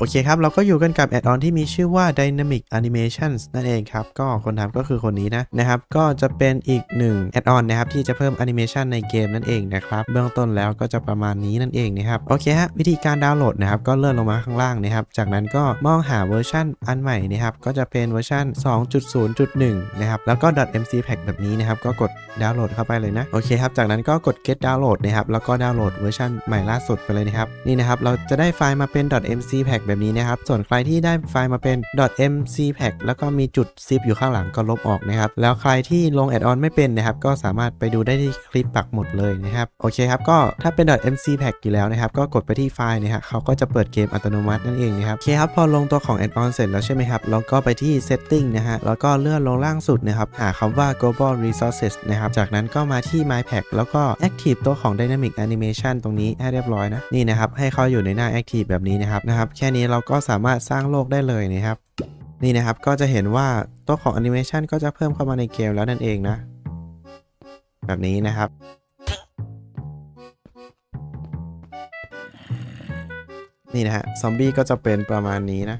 โอเคครับ เราก็อยู่กันกับแอดออนที่มีชื่อว่า Dynamic Animations นั่นเองครับ ก็คนทำก็คือคนนี้นะนะครับ ก็จะเป็นอีกหนึ่งแอดออนนะครับที่จะเพิ่มแอนิเมชันในเกมนั่นเองนะครับ เบื้องต้นแล้วก็จะประมาณนี้นั่นเองนะครับโอเคฮะวิธีการดาวน์โหลดนะครับก็เลื่อนลงมาข้างล่างนะครับ จากนั้นก็มองหาเวอร์ชันอันใหม่นะครับก็จะเป็นเวอร์ชัน2.0.1 นะครับแล้วก็ .mc pack แบบนี้นะครับก็กดดาวน์โหลดเข้าไปเลยนะโอเคครับจากนั้นก็กด get download นะครับแล้วก็ดาวน์โหลดเวอร์ชันใหม่ล่าสุดไปเลยนะครับนี่นะครับเราจะได้ไฟล์มาเป็น .mc pack แบบนี้นะครับ ส่วนใครที่ได้ไฟล์มาเป็น .mc pack แล้วก็มีจุด zip อยู่ข้างหลังก็ลบออกนะครับ แล้วใครที่ลงแอดออนไม่เป็นนะครับ ก็สามารถไปดูได้ที่คลิปปักหมุดเลยนะครับ โอเคครับ ก็ถ้าเป็น .mc pack อยู่แล้วนะครับ ก็กดไปที่ไฟล์นะฮะเขาก็จะเปิดเกมอัตโนมัตินั่นเองนะครับ โอเคครับ พอลงตัวของแอดออนเสร็จแล้วใช่ไหมครับ เราก็ไปที่ setting นะฮะ แล้วก็เลื่อนลงล่างสุดนะครับ หาคำว่า global resources นะครับ จากนั้นก็มาที่ my pack แล้วก็ active ตัวของ dynamic animation ตรงนี้ให้เรียบร้อยนะ นี่นะครับ ให้เขาอยู่ในหน้า active แบบนี้นะครับ นะครับ แค่นี้เราก็สามารถสร้างโลกได้เลยนะครับ นี่นะครับก็จะเห็นว่าตัวของ animation ก็จะเพิ่มเข้ามาในเกมแล้วนั่นเองนะ แบบนี้นะครับนี่นะฮะซอมบี้ก็จะเป็นประมาณนี้นะ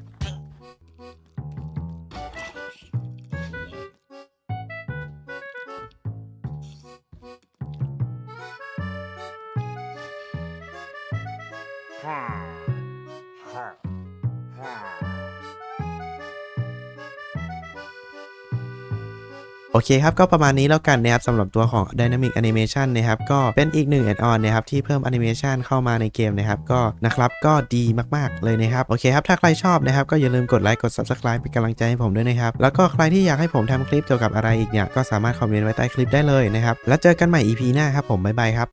โอเคครับ ก็ประมาณนี้แล้วกันนะครับสำหรับตัวของ Dynamic Animation นะครับ ก็เป็นอีกหนึ่ง add-on นะครับ ที่เพิ่ม Animation เข้ามาในเกมนะครับ ก็นะครับก็ดีมากๆเลยนะครับ โอเคครับ ถ้าใครชอบนะครับ ก็อย่าลืมกดไลค์กด Subscribe เป็นกำลังใจให้ผมด้วยนะครับ แล้วก็ใครที่อยากให้ผมทำคลิปเกี่ยวกับอะไรอีกเนี่ย ก็สามารถคอมเมนต์ไว้ใต้คลิปได้เลยนะครับ แล้วเจอกันใหม่ EP หน้าครับผมบ๊ายบายครับ